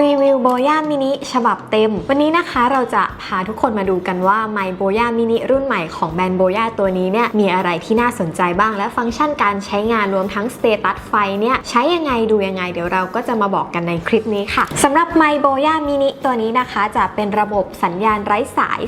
รีวิวโบย่ามินิฉบับเต็ม วันนี้นะคะเราจะพาทุกคนมาดูกันว่าไมโบย่ามินิรุ่นใหม่ของแบรนด์โบย่าตัวนี้เนี่ยมีอะไรที่น่าสนใจบ้าง และฟังก์ชันการใช้งานรวมทั้งสเตตัสไฟเนี่ยใช้ยังไงดูยังไง เดี๋ยวเราก็จะมาบอกกันในคลิปนี้ค่ะสำหรับไมโบย่ามินิตัวนี้นะคะจะเป็นระบบสัญญาณไร้สาย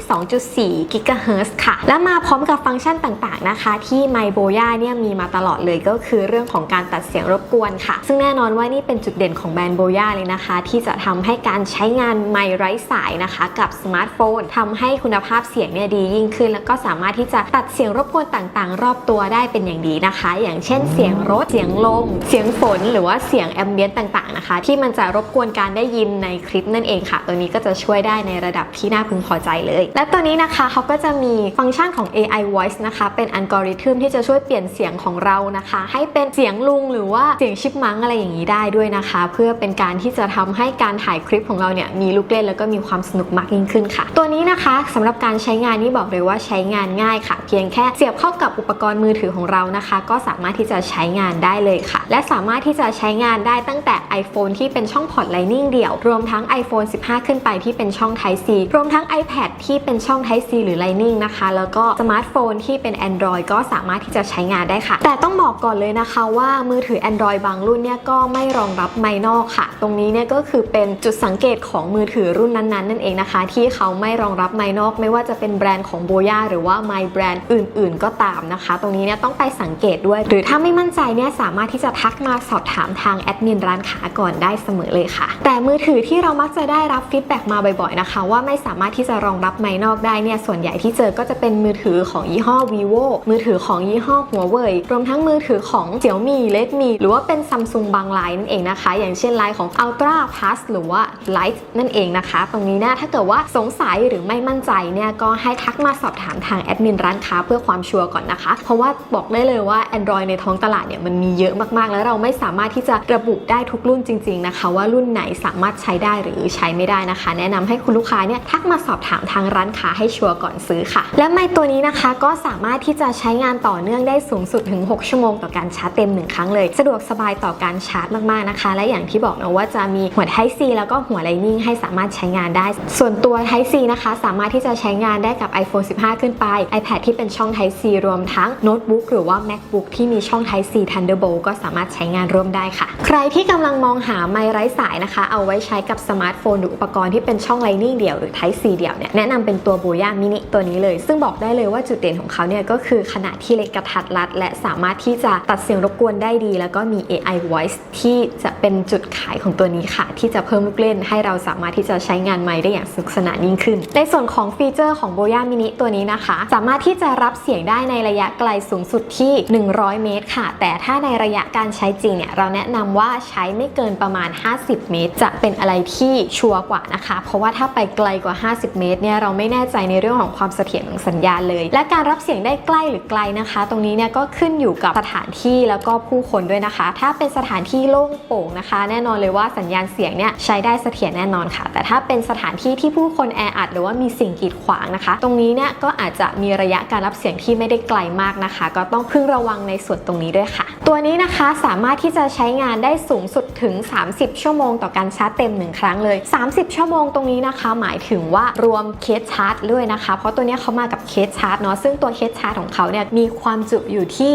2.4 กิกะเฮิรตซ์ค่ะ และมาพร้อมกับฟังก์ชันต่างๆนะคะ ที่ไมโบย่าเนี่ยมีมาตลอดเลยก็คือเรื่องของการตัดเสียงรบกวนค่ะ ซึ่งแน่นอนว่านี่เป็นจุดเด่นของแบรนด์โบย่าเลยนะคะ ที่จะทำให้การใช้งานไมค์ไร้สายนะคะ กับสมาร์ทโฟนทำให้คุณภาพเสียงเนี่ยดียิ่งขึ้น แล้วก็สามารถที่จะตัดเสียงรบกวนต่างๆ รอบตัวได้เป็นอย่างดีนะคะ อย่างเช่นเสียงรถเสียงลม เสียงฝน หรือว่าเสียงแอมเบียนต์ต่างๆนะคะ ที่มันจะรบกวนการได้ยินในคลิปนั่นเองค่ะ ตัวนี้ก็จะช่วยได้ในระดับที่น่าพึงพอใจเลย และตัวนี้นะคะเขาก็จะมีฟังก์ชันของ AI voice นะคะ เป็นอัลกอริทึมที่จะช่วยเปลี่ยนเสียงของเรานะคะ ให้เป็นเสียงลุงหรือว่าเสียงชิปมังอะไรอย่างนี้ได้ด้วยนะคะ เพื่อเป็นการที่จะทำให้การการถ่ายคลิปของเราเนี่ยมีลูกเล่นแล้วก็มีความสนุกมากยิ่งขึ้นค่ะ ตัวนี้นะคะสำหรับการใช้งานนี่บอกเลยว่าใช้งานง่ายค่ะ เพียงแค่เสียบเข้ากับอุปกรณ์มือถือของเรานะคะ ก็สามารถที่จะใช้งานได้เลยค่ะ และสามารถที่จะใช้งานได้ตั้งแต่ iPhone ที่เป็นช่องพอร์ต Lightning เดี่ยว รวมทั้ง iPhone 15 ขึ้นไปที่เป็นช่อง Type C รวมทั้ง iPad ที่เป็นช่อง Type C หรือ Lightning นะคะ แล้วก็สมาร์ทโฟนที่เป็น Android ก็สามารถที่จะใช้งานได้ค่ะ แต่ต้องบอกก่อนเลยนะคะว่ามือถือ Android บางรุ่นเนี่ยก็ไม่รองรับไมนอกค่ะ ตรงนี้เนี่ยก็คือเป็นจุดสังเกตของมือถือรุ่นนั้นๆ นั่นเองนะคะ ที่เขาไม่รองรับไมค์นอก ไม่ว่าจะเป็นแบรนด์ของโบย่าหรือว่าไมแบรนด์อื่น ๆ ก็ตามนะคะ ตรงนี้เนี่ยต้องไปสังเกตด้วย หรือถ้าไม่มั่นใจเนี่ยสามารถที่จะทักมาสอบถามทางแอดมินร้านค้าก่อนได้เสมอเลยค่ะ แต่มือถือที่เรามักจะได้รับฟีดแบ็กมาบ่อยๆนะคะ ว่าไม่สามารถที่จะรองรับไมค์นอกได้เนี่ยส่วนใหญ่ที่เจอก็จะเป็นมือถือของยี่ห้อ vivo มือถือของยี่ห้อหัวเว่ยรวมทั้งมือถือของ xiaomi redmi หรือว่าเป็นซัมซุงบางไลน์นั่นเองนะคะ อย่างเช่นไลน์ของ ultra plus หรือว่า lite นั่นเองนะคะ ตรงนี้นะถ้าเกิดว่าสงสัยหรือไม่มั่นใจเนี่ยก็ให้ทักมาสอบถามทางแอดมินร้านค้าเพื่อความชัวร์ก่อนนะคะ เพราะว่าบอกได้เลยว่า Android ในท้องตลาดเนี่ยมันมีเยอะมากๆ แล้วเราไม่สามารถที่จะระบุได้ทุกรุ่นจริง ๆนะคะ ว่ารุ่นไหนสามารถใช้ได้หรือใช้ไม่ได้นะคะ แนะนำให้คุณลูกค้าเนี่ยทักมาสอบถามทางร้านค้าให้ชัวร์ก่อนซื้อค่ะ และไมค์ตัวนี้นะคะก็สามารถที่จะใช้งานต่อเนื่องได้สูงสุดถึง 6 ชั่วโมงต่อการชาร์จเต็ม 1 ครั้งเลย สะดวกสบายต่อการชาร์จมากๆนะคะ และอย่างที่บอกนะว่าจะมีหัว Type C แล้วก็หัว Lightning ให้สามารถใช้งานได้ ส่วนตัว Type C นะคะ สามารถที่จะใช้งานได้กับ iPhone 15 ขึ้นไป iPad ที่เป็นช่อง Type C รวมทั้งโน้ตบุ๊กหรือว่า MacBook ที่มีช่อง Type C Thunderbolt ก็สามารถใช้งานร่วมได้ค่ะ ใครที่กำลังมองหาไมค์ไร้สายนะคะ เอาไว้ใช้กับสมาร์ทโฟนหรืออุปกรณ์ที่เป็นช่อง Lightning เดี่ยวหรือ Type C เดี่ยวเนี่ยแนะนำเป็นตัวโบย่ามินิตัวนี้เลย ซึ่งบอกได้เลยว่าจุดเด่นของเขาเนี่ยก็คือขนาดที่เล็กกระทัดรัด และสามารถที่จะตัดเสียงรบกวนได้ดี แล้วก็มี AI voice ที่จะเป็นจุดขายของตัวนี้ค่ะ ที่จะเพิ่มลูกเล่น ให้เราสามารถที่จะใช้งานไมค์ได้อย่างสนุกสนานยิ่งขึ้น ในส่วนของฟีเจอร์ของโบย่ามินิตัวนี้นะคะ สามารถที่จะรับเสียงได้ในระยะไกลสูงสุดที่ 100 เมตร ค่ะ แต่ถ้าในระยะการใช้จริงเนี่ยเราแนะนำว่าใช้ไม่เกินประมาณ 50 เมตร จะเป็นอะไรที่ชัวร์กว่านะคะ เพราะว่าถ้าไปไกลกว่า 50 เมตรเนี่ยเราไม่แน่ใจในเรื่องของความเสถียรของสัญญาณเลย และการรับเสียงได้ใกล้หรือไกลนะคะ ตรงนี้เนี่ยก็ขึ้นอยู่กับสถานที่แล้วก็ผู้คนด้วยนะคะ ถ้าเป็นสถานที่โล่งโปร่งนะคะ แน่นอนเลยว่าสัญญาณเสียงเนี่ยใช้ได้เสถียรแน่นอนค่ะ แต่ถ้าเป็นสถานที่ที่ผู้คนแออัดหรือว่ามีสิ่งกีดขวางนะคะ ตรงนี้เนี่ยก็อาจจะมีระยะการรับเสียงที่ไม่ได้ไกลมากนะคะ ก็ต้องพึงระวังในส่วนตรงนี้ด้วยค่ะ ตัวนี้นะคะสามารถที่จะใช้งานได้สูงสุดถึง 30 ชั่วโมงต่อการชาร์จเต็ม 1 ครั้งเลย 30 ชั่วโมงตรงนี้นะคะ หมายถึงว่ารวมเคสชาร์จด้วยนะคะ เพราะตัวนี้เขามากับเคสชาร์จเนาะซึ่งตัวเคสชาร์จของเขาเนี่ยมีความจุอยู่ที่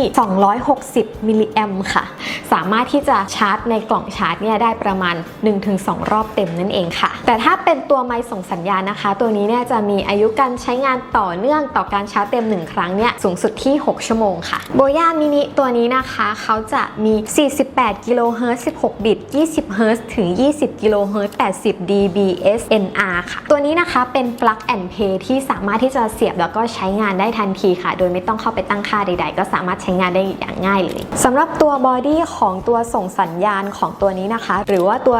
260มิลลิแอมค่ะ สามารถที่จะชาร์จในกล่องชาร์จเนี่ยได้ประมาณ 1-2รอบเต็มนั่นเองค่ะ แต่ถ้าเป็นตัวไมค์ส่งสัญญาณนะคะ ตัวนี้เนี่ยจะมีอายุการใช้งานต่อเนื่องต่อการชาร์จเต็ม 1 ครั้งเนี่ยสูงสุดที่ 6 ชั่วโมงค่ะโบย่ามินิตัวนี้นะคะเขาจะมี 48 กิโลเฮิร์ตซ์16 บิต 20 เฮิร์ตซ์ถึง 20 กิโลเฮิร์ตซ์80 dBSNR ค่ะ ตัวนี้นะคะเป็น plug and play ที่สามารถที่จะเสียบแล้วก็ใช้งานได้ทันทีค่ะ โดยไม่ต้องเข้าไปตั้งค่าใด ๆ ก็สามารถใช้งานได้อย่างง่ายเลยสำหรับตัวบอดี้ของตัวส่งสัญญาณของตัวนี้นะคะ หรือว่าตัว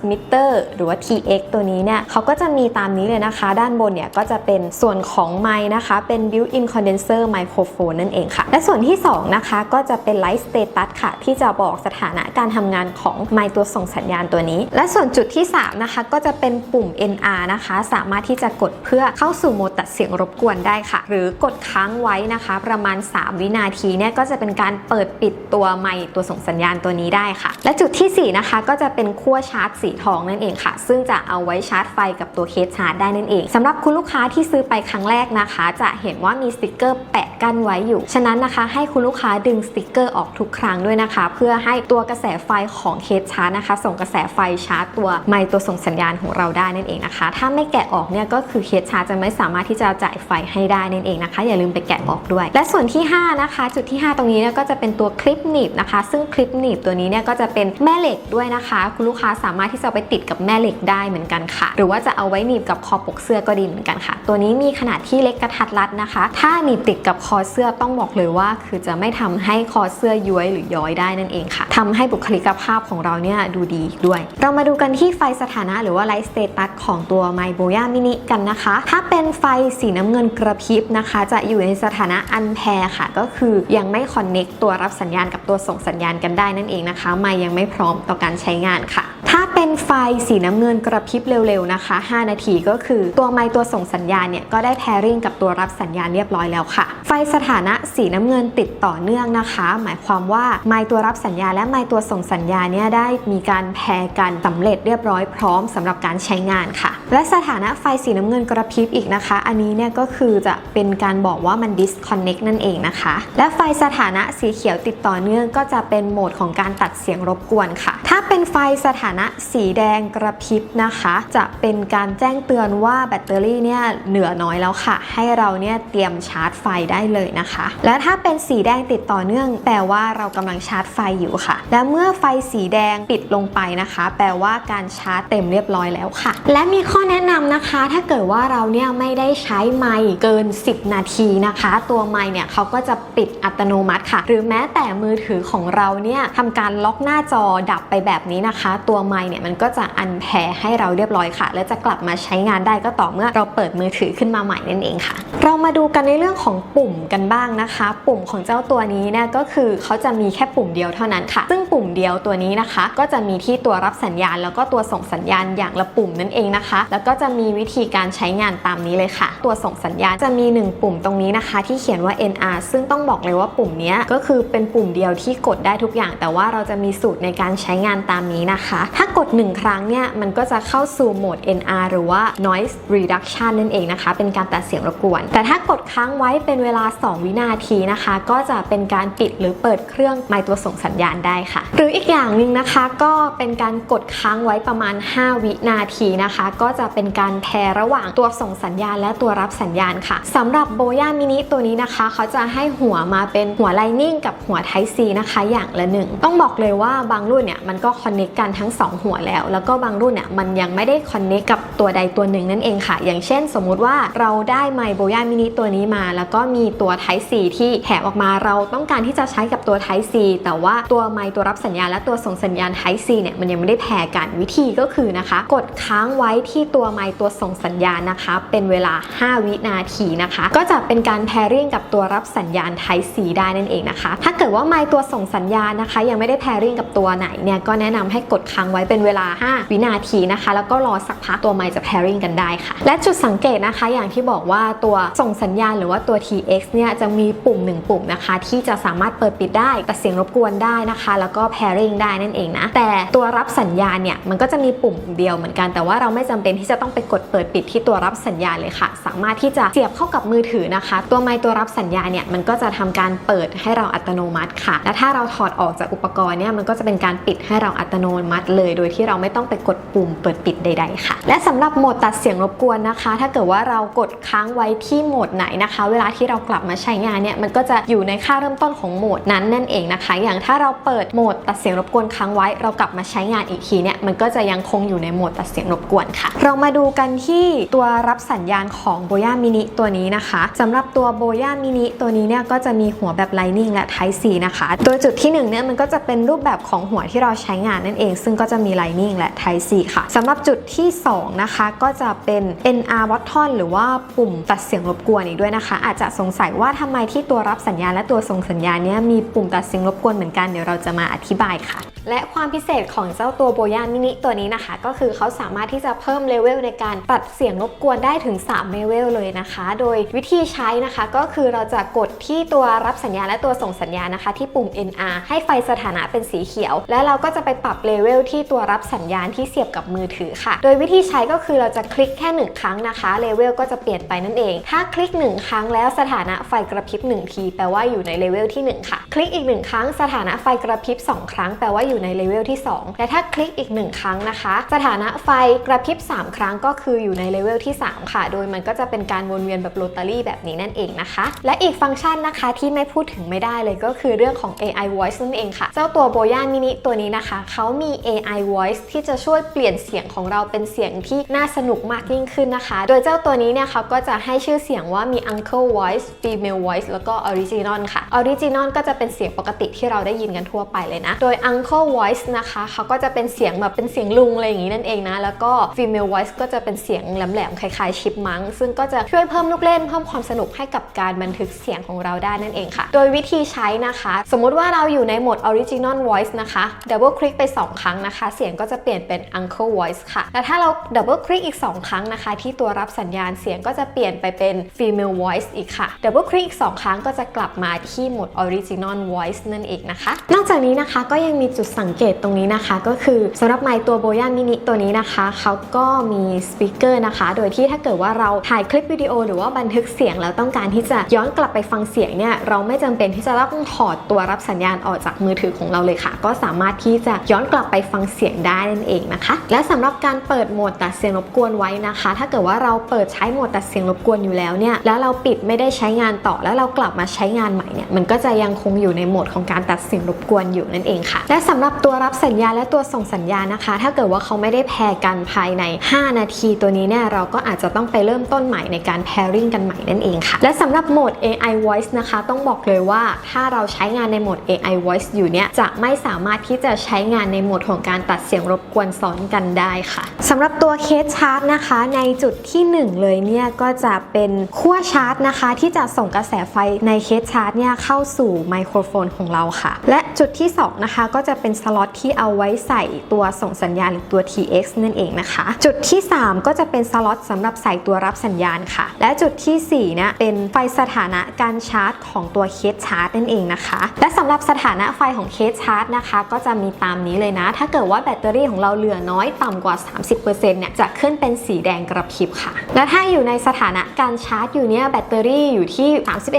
transmitter หรือว่า TX ตัวนี้เนี่ยเขาก็จะมีตามนี้เลยนะคะ ด้านบนเนี่ยก็จะเป็นส่วนของไมค์นะคะ เป็น built-in condenser microphone นั่นเองค่ะ และส่วนที่ 2 นะคะ ก็จะเป็น light status ค่ะ ที่จะบอกสถานะการทำงานของไมค์ตัวส่งสัญญาณตัวนี้ และส่วนจุดที่ 3 นะคะ ก็จะเป็นปุ่ม NR นะคะ สามารถที่จะกดเพื่อเข้าสู่โหมดตัดเสียงรบกวนได้ค่ะ หรือกดค้างไว้นะคะ ประมาณ 3 วินาทีเนี่ยก็จะเป็นการเปิดปิดตัวไมค์ตัวส่งสัญญาณตัวนี้ได้ค่ะ และจุดทีสี่4 นะคะ ก็จะเป็นขั้วชาร์จสีทองนั่นเองค่ะ ซึ่งจะเอาไว้ชาร์จไฟกับตัวเคสชาร์จได้นั่นเองสำหรับคุณลูกค้าที่ซื้อไปครั้งแรกนะคะ จะเห็นว่ามีสติกเกอร์แปะ กั้นไว้อยู่ ฉะนั้นนะคะให้คุณลูกค้าดึงสติกเกอร์ออกทุกครั้งด้วยนะคะ เพื่อให้ตัวกระแสไฟของเคสชาร์จนะคะ ส่งกระแสไฟชาร์จตัวไมค์ตัวส่งสัญญาณของเราได้นั่นเองนะคะ ถ้าไม่แกะออกเนี่ยก็คือเคสชาร์จจะไม่สามารถที่จะจ่ายไฟให้ได้นั่นเองนะคะ อย่าลืมไปแกะออกด้วย และส่วนที่ 5 นะคะ จุดที่ 5 ตรงนี้เนี่ยก็จะเป็นตัวคลิปหนีบนะคะ ซึ่งคลิปหนีบตัวนี้เนี่ยก็จะเป็นแม่เหล็กด้วยนะคะ คุณลูกค้าสามารถที่จะเอาไปติดกับแม่เหล็กได้เหมือนกันค่ะ หรือว่าจะเอาไว้หนีบกับคอปกเสื้อก็ดีเหมือนกันค่ะ ตัวนี้มีขนาดที่เล็กกระทัดรัดนะคะ ถ้าหนีบติดกับคอเสื้อต้องบอกเลยว่า คือจะไม่ทำให้คอเสื้อย้วยหรือย้อยได้นั่นเองค่ะทำให้บุคลิกภาพของเราเนี่ยดูดีด้วย เรามาดูกันที่ไฟสถานะหรือว่าไลท์สเตตัสของตัว m y b o y a Mini กันนะคะ ถ้าเป็นไฟสีน้ำเงินกระพริบนะคะ จะอยู่ในสถานะอันแพรค่ะ ก็คือยังไม่คอนเน็กตัวรับสัญญาณกับตัวส่งสัญญาณกันได้นั่นเองนะคะ ไม่ยังไม่พร้อมต่อการใช้งานค่ะ ถ้า เป็นไฟสีน้ำเงินกระพริบเร็วๆนะคะ 5 นาทีก็คือตัวไมค์ตัวส่งสัญญาณเนี่ยก็ได้แพริ่งกับตัวรับสัญญาณเรียบร้อยแล้วค่ะ ไฟสถานะสีน้ำเงินติดต่อเนื่องนะคะ หมายความว่าไมค์ตัวรับสัญญาณและไมค์ตัวส่งสัญญาณเนี่ยได้มีการแพรกันสำเร็จเรียบร้อยพร้อมสำหรับการใช้งานค่ะ และสถานะไฟสีน้ำเงินกระพริบอีกนะคะ อันนี้เนี่ยก็คือจะเป็นการบอกว่ามัน disconnect นั่นเองนะคะ และไฟสถานะสีเขียวติดต่อเนื่องก็จะเป็นโหมดของการตัดเสียงรบกวนค่ะ ถ้าเป็นไฟสถานะสีีแดงกระพริบนะคะ จะเป็นการแจ้งเตือนว่าแบตเตอรี่เนี่ยเหลือน้อยแล้วค่ะ ให้เราเนี่ยเตรียมชาร์จไฟได้เลยนะคะ และถ้าเป็นสีแดงติดต่อเนื่อง แปลว่าเรากำลังชาร์จไฟอยู่ค่ะ และเมื่อไฟสีแดงปิดลงไปนะคะ แปลว่าการชาร์จเต็มเรียบร้อยแล้วค่ะ และมีข้อแนะนำนะคะ ถ้าเกิดว่าเราเนี่ยไม่ได้ใช้ไมค์เกิน 10 นาทีนะคะ ตัวไมค์เนี่ยเขาก็จะปิดอัตโนมัติค่ะ หรือแม้แต่มือถือของเราเนี่ยทำการล็อกหน้าจอดับไปแบบนี้นะคะ ตัวไมค์เนี่ยมันก็จะอันแพรให้เราเรียบร้อยค่ะ และจะกลับมาใช้งานได้ก็ต่อเมื่อเราเปิดมือถือขึ้นมาใหม่นั่นเองค่ะ เรามาดูกันในเรื่องของปุ่มกันบ้างนะคะ ปุ่มของเจ้าตัวนี้เนี่ยก็คือเขาจะมีแค่ปุ่มเดียวเท่านั้นค่ะ ซึ่งปุ่มเดียวตัวนี้นะคะ ก็จะมีที่ตัวรับสัญญาณ แล้วก็ตัวส่งสัญญาณอย่างละปุ่มนั่นเองนะคะ แล้วก็จะมีวิธีการใช้งานตามนี้เลยค่ะ ตัวส่งสัญญาณจะมี 1 ปุ่มตรงนี้นะคะ ที่เขียนว่า NR ซึ่งต้องบอกเลยว่าปุ่มนี้ก็คือเป็นปุ่มเดียวที่กดได้ทุกอย่าง แต่ว่าเราจะมีสูตรในการใช้งานตามนี้นะคะ ถ้ากด1 ครั้งเนี่ยมันก็จะเข้าสู่โหมด NR หรือว่า noise reduction นั่นเองนะคะ เป็นการตัดเสียงรบกวน แต่ถ้ากดค้างไว้เป็นเวลา 2 วินาทีนะคะ ก็จะเป็นการปิดหรือเปิดเครื่องไมค์ตัวส่งสัญญาณได้ค่ะ หรืออีกอย่างหนึ่งนะคะก็เป็นการกดค้างไว้ประมาณ 5 วินาทีนะคะ ก็จะเป็นการแพรระหว่างตัวส่งสัญญาณ และตัวรับสัญญาณค่ะสำหรับโบย่ามินิตัวนี้นะคะ เขาจะให้หัวมาเป็นหัว Lightning กับหัว Type C นะคะ อย่างละหนึ่งต้องบอกเลยว่าบางรุ่นเนี่ยมันก็คอนเน c กกันทั้ง 2 หัวแล้ว แล้วก็บางรุ่นเนี่ยมันยังไม่ได้คอนเน c กกับตัวใดตัวหนึ่งนั่นเองค่ะ อย่างเช่น สมมุติว่าเราได้ไมโบย่ามินิตัวนี้มา แล้วก็มีตัว Type C ที่แถมออกมาเราต้องการที่จะใช้กับตัว Type C แต่ว่าตัวไมตัวรับสัญญาณและตัวส่งสัญญาณ Type C เนี่ยมันยังไม่ได้แพรกันวิธีก็คือนะคะ กดค้างไว้ที่ตัวไมตัวส่งสัญญาณนะคะ เป็นเวลา 5 วินาทีนะคะ ก็จะเป็นการแพริ่งกับตัวรับสัญญาณ Type C ได้นั่นเองนะคะ ถ้าเกิดว่าไมตัวส่งสัญญาณนะคะ ยังไม่ได้แพริ่งกับตัวไหนเนี่ยก็แนะนำให้กดค้างไว้เป็นเวลา 5 วินาทีนะคะ แล้วก็รอสักพักตัวไมค์จะแพริ่งกันได้ค่ะ และจุดสังเกตนะคะ อย่างที่บอกว่าตัวส่งสัญญาณหรือว่าตัว TX เนี่ยจะมีปุ่มหนึ่งปุ่มนะคะ ที่จะสามารถเปิดปิดได้แต่เสียงรบกวนได้นะคะ แล้วก็ pairing ได้นั่นเองนะ แต่ตัวรับสัญญาณเนี่ยมันก็จะมีปุ่มเดียวเหมือนกัน แต่ว่าเราไม่จำเป็นที่จะต้องไปกดเปิดปิดที่ตัวรับสัญญาณเลยค่ะ สามารถที่จะเสียบเข้ากับมือถือนะคะ ตัวไมค์ตัวรับสัญญาณเนี่ยมันก็จะทำการเปิดให้เราอัตโนมัติค่ะ และถ้าเราถอดออกจากอุปกรณ์เนี่ยมันก็จะเป็นการปิดให้เราอัตโนมัติเลย โดยที่เราไม่ต้องไปกดปุ่มเปิดปิดใด ๆ ค่ะ และสำหรับโหมดตัดเสียงรบกวนนะคะ ถ้าเกิดว่าเรากดค้างไว้ที่โหมดไหนนะคะ เวลาที่เรากลับมาใช้งานเนี่ยมันก็จะอยู่ในค่าเริ่มต้นของโหมดนั้นนั่นเองนะคะ อย่างถ้าเราเปิดโหมดตัดเสียงรบกวนค้างไว้ เรากลับมาใช้งานอีกทีเนี่ยมันก็จะยังคงอยู่ในโหมดตัดเสียงรบกวนค่ะ เรามาดูกันที่ตัวรับสัญญาณของโบย่ามินิตัวนี้นะคะสำหรับตัวโบย่ามินิตัวนี้เนี่ยก็จะมีหัวแบบ Lightning และ Type C นะคะโดยจุดที่หนึ่งเนี่ยมันก็จะเป็นรูปแบบของหัวที่เราใช้งานนั่นเอง ซึ่งก็จะมี Lightning Lightning และ Type C ค่ะสำหรับจุดที่ 2 นะคะ ก็จะเป็น NR button หรือว่าปุ่มตัดเสียงรบกวนอีกด้วยนะคะ อาจจะสงสัยว่าทำไมที่ตัวรับสัญญาณและตัวส่งสัญญาณเนี้ยมีปุ่มตัดเสียงรบกวนเหมือนกันเดี๋ยวเราจะมาอธิบายค่ะ และความพิเศษของเจ้าตัวโบย่ามินิตัวนี้นะคะ ก็คือเขาสามารถที่จะเพิ่มเลเวลในการตัดเสียงรบกวนได้ถึง3เลเวลเลยนะคะ โดยวิธีใช้นะคะก็คือเราจะกดที่ตัวรับสัญญาณและตัวส่งสัญญาณนะคะ ที่ปุ่ม NR ให้ไฟสถานะเป็นสีเขียว แล้วเราก็จะไปปรับเลเวลที่ตัวรับสัญญาณที่เสียบกับมือถือค่ะ โดยวิธีใช้ก็คือเราจะคลิกแค่หนึ่งครั้งนะคะเลเวลก็จะเปลี่ยนไปนั่นเอง ถ้าคลิกหนึ่งครั้งแล้วสถานะไฟกระพริบหนึ่งทีแปลว่าอยู่ในเลเวลที่หนึ่งค่ะ คลิกอีกหนึ่งครั้งสถานะไฟกระพริบสองครั้งแปลว่าอยู่ในเลเวลที่สองและถ้าคลิกอีกหนึ่งครั้งนะคะ สถานะไฟกระพริบสามครั้งก็คืออยู่ในเลเวลที่สามค่ะ โดยมันก็จะเป็นการวนเวียนแบบโรตารี่แบบนี้นั่นเองนะคะ และอีกฟังก์ชันนะคะที่ไม่พูดถึงไม่ได้เลยก็คือเรื่องของ AI voice นั่นเองค่ะ เจ้าตัวโบย่ามินิตัวนี้นะคะ เขามี AI voice ที่จะช่วยเปลี่ยนเสียงของเราเป็นเสียงที่น่าสนุกมากยิ่งขึ้นนะคะ โดยเจ้าตัวนี้เนี่ยเขาก็จะให้ชื่อเสียงว่ามี uncle voice female voice แล้วก็ original ค่ะ original ก็จะเป็นเสียงปกติที่เราได้ยินกันทั่วไปเลยนะ โดย uncle voice นะคะเขาก็จะเป็นเสียงแบบเป็นเสียงลุงอะไรอย่างนี้นั่นเองนะ แล้วก็ female voice ก็จะเป็นเสียงแหลมๆคล้ายๆชิปมังซึ่งก็จะช่วยเพิ่มลูกเล่นเพิ่มความสนุกให้กับการบันทึกเสียงของเราได้นั่นเองค่ะ โดยวิธีใช้นะคะ สมมุติว่าเราอยู่ในโหมด original voice นะคะ double click ไป 2 ครั้งนะคะ เสียงก็จะเปลี่ยนเป็น uncle voice ค่ะและถ้าเรา double click อีก 2 ครั้งนะคะ ที่ตัวรับสัญญาณเสียงก็จะเปลี่ยนไปเป็น female voice อีกค่ะ double click อีก 2 ครั้งก็จะกลับมาที่โหมด original voice นั่นเองนะคะ นอกจากนี้นะคะก็ยังมีจุดสังเกตตรงนี้นะคะก็คือสำหรับไมค์ตัวโบย่ามินิตัวนี้นะคะเขาก็มีสปีกเกอร์นะคะ โดยที่ถ้าเกิดว่าเราถ่ายคลิปวิดีโอหรือว่าบันทึกเสียงแล้วต้องการที่จะย้อนกลับไปฟังเสียงเนี่ยเราไม่จำเป็นที่จะต้องถอดตัวรับสัญญาณออกจากมือถือของเราเลยค่ะ ก็สามารถที่จะย้อนกลับไปฟังเสียงได้นั่นเองนะคะ และสำหรับการเปิดโหมดตัดเสียงรบกวนไว้นะคะ ถ้าเกิดว่าเราเปิดใช้โหมดตัดเสียงรบกวนอยู่แล้วเนี่ยแล้วเราปิดไม่ได้ใช้งานต่อแล้วเรากลับมาใช้งานใหม่เนี่ยมันก็จะยังคงอยู่ในโหมดของการตัดเสียงรบกวนอยู่นั่นเองค่ะและสำหรับตัวรับสัญญาณและตัวส่งสัญญาณนะคะ ถ้าเกิดว่าเขาไม่ได้แพรกันภายใน 5 นาทีตัวนี้เนี่ยเราก็อาจจะต้องไปเริ่มต้นใหม่ในการ pairing กันใหม่นั่นเองค่ะ และสำหรับโหมด AI voice นะคะ ต้องบอกเลยว่าถ้าเราใช้งานในโหมด AI voice อยู่เนี่ยจะไม่สามารถที่จะใช้งานในโหมดของการตัดเสียงรบกวนซ้อนกันได้ค่ะสำหรับตัวเคสชาร์จนะคะ ในจุดที่ 1 เลยเนี่ยก็จะเป็นขั้วชาร์จนะคะ ที่จะส่งกระแสไฟในเคสชาร์จเนี่ยเข้าสู่ไมโครโฟนของเราค่ะ และจุดที่ 2 นะคะก็จะเป็นสล็อตที่เอาไว้ใส่ตัวส่งสัญญาณหรือตัว TX นั่นเองนะคะ จุดที่ 3 ก็จะเป็นสล็อตสำหรับใส่ตัวรับสัญญาณค่ะ และจุดที่4เนี่ยเป็นไฟสถานะการชาร์จของตัวเคสชาร์จนั่นเองนะคะ และสำหรับสถานะไฟของเคสชาร์จนะคะ ก็จะมีตามนี้เลยนะ ถ้าเกิดว่าแบตเตอรี่ของเราเหลือน้อยต่ำกว่า 30%เนี่ยจะขึ้นเป็นสีแดงกระพริบค่ะ และถ้าอยู่ในสถานะการชาร์จอยู่เนี่ยแบตเตอรี่อยู่ที่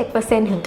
31%ถึง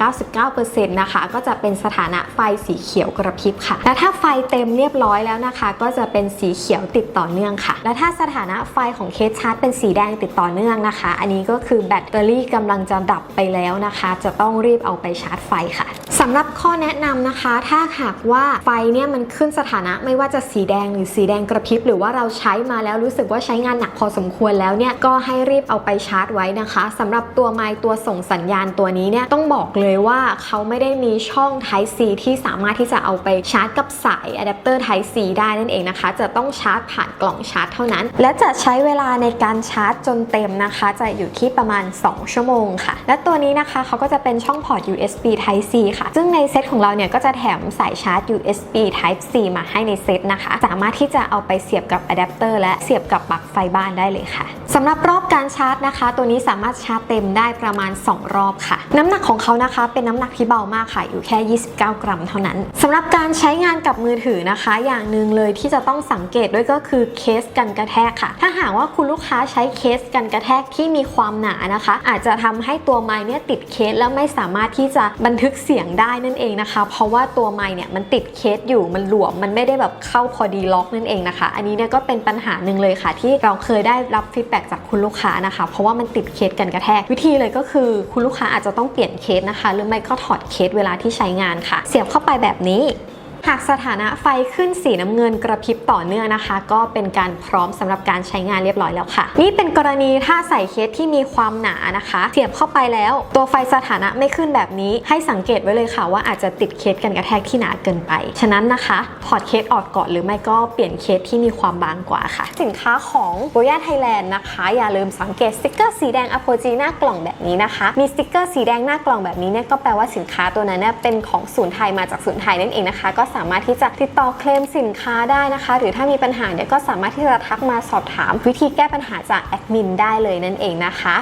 99%นะคะก็จะเป็นสถานะไฟสีเขียวกระพริบค่ะ และถ้าไฟเต็มเรียบร้อยแล้วนะคะ ก็จะเป็นสีเขียวติดต่อเนื่องค่ะ และถ้าสถานะไฟของเคสชาร์จเป็นสีแดงติดต่อเนื่องนะคะ อันนี้ก็คือแบตเตอรี่กำลังจะดับไปแล้วนะคะ จะต้องรีบเอาไปชาร์จไฟค่ะสำหรับข้อแนะนำนะคะ ถ้าหากว่าไฟเนี่ยมันขึ้นสถานะไม่ว่าจะสีแดงหรือสีแดงกระพริบหรือว่าเราใช้มาแล้วรู้สึกว่าใช้งานหนักพอสมควรแล้วเนี่ยก็ให้รีบเอาไปชาร์จไว้นะคะสำหรับตัวไมค์ตัวส่งสัญญาณตัวนี้เนี่ยต้องบอกเลยว่าเขาไม่ได้มีช่อง Type C ที่สามารถที่จะเอาไปชาร์จกับสายอะแดปเตอร์ Type C ได้นั่นเองนะคะ จะต้องชาร์จผ่านกล่องชาร์จเท่านั้น และจะใช้เวลาในการชาร์จจนเต็มนะคะ จะอยู่ที่ประมาณ 2 ชั่วโมงค่ะ และตัวนี้นะคะเขาก็จะเป็นช่องพอร์ต USB Type C ค่ะ ซึ่งในเซตของเราเนี่ยก็จะแถมสายชาร์จ USB Type C มาให้ในเซตนะคะ สามารถที่จะเอาไปเสียบกับอะแดปเตอร์และเสียบกับปลั๊กไฟบ้านได้เลยค่ะสำหรับรอบการชาร์จนะคะ ตัวนี้สามารถชาร์จเต็มได้ประมาณ 2 รอบค่ะ น้ำหนักของเขานะคะ เป็นน้ำหนักที่เบามากค่ะอยู่แค่ 29 กรัมเท่านั้นสำหรับการใช้งานกับมือถือนะคะ อย่างหนึ่งเลยที่จะต้องสังเกตด้วยก็คือเคสกันกระแทกค่ะ ถ้าหากว่าคุณลูกค้าใช้เคสกันกระแทกที่มีความหนานะคะ อาจจะทำให้ตัวไม้เนี่ยติดเคสแล้วไม่สามารถที่จะบันทึกเสียงได้นั่นเองนะคะ เพราะว่าตัวไม้เนี่ยมันติดเคสอยู่มันหลวมมันไม่ได้แบบเข้าพอดีล็อกนั่นเองนะคะ อันนี้เนี่ยก็เป็นปัญหาหนึ่งเลยค่ะ ที่เราเคยได้รับฟีดแบ็กจากคุณลูกค้านะคะ เพราะว่ามันติดเคสกันกระแทก วิธีเลยก็คือคุณลูกค้าอาจจะต้องเปลี่ยนเคสนะคะ หรือไม่ก็ถอดเคสเวลาที่ใช้งานค่ะ เสียบเข้าไปแบบนี้ หากสถานะไฟขึ้นสีน้ำเงินกระพริบต่อเนื่องนะคะ ก็เป็นการพร้อมสำหรับการใช้งานเรียบร้อยแล้วค่ะ นี่เป็นกรณีถ้าใส่เคสที่มีความหนานะคะ เสียบเข้าไปแล้ว ตัวไฟสถานะไม่ขึ้นแบบนี้ ให้สังเกตไว้เลยค่ะว่าอาจจะติดเคสกันกระแทกที่หนาเกินไป ฉะนั้นนะคะถอดเคสออกก่อนหรือไม่ก็เปลี่ยนเคสที่มีความบางกว่าค่ะ สินค้าของโบย่าไทยแลนด์นะคะ อย่าลืมสังเกตสติกเกอร์สีแดงอโพจีหน้ากล่องแบบนี้นะคะ มีสติกเกอร์สีแดงหน้ากล่องแบบนี้เนี่ยก็แปลว่าสินค้าตัวนั้นเนี่ยเป็นของศูนย์ไทยมาจากศูนย์ไทยนั่นเองนะคะก็สามารถที่จะติดต่อเคลมสินค้าได้นะคะ หรือถ้ามีปัญหาเนี่ยก็สามารถที่จะทักมาสอบถามวิธีแก้ปัญหาจากแอดมินได้เลยนั่นเองนะคะ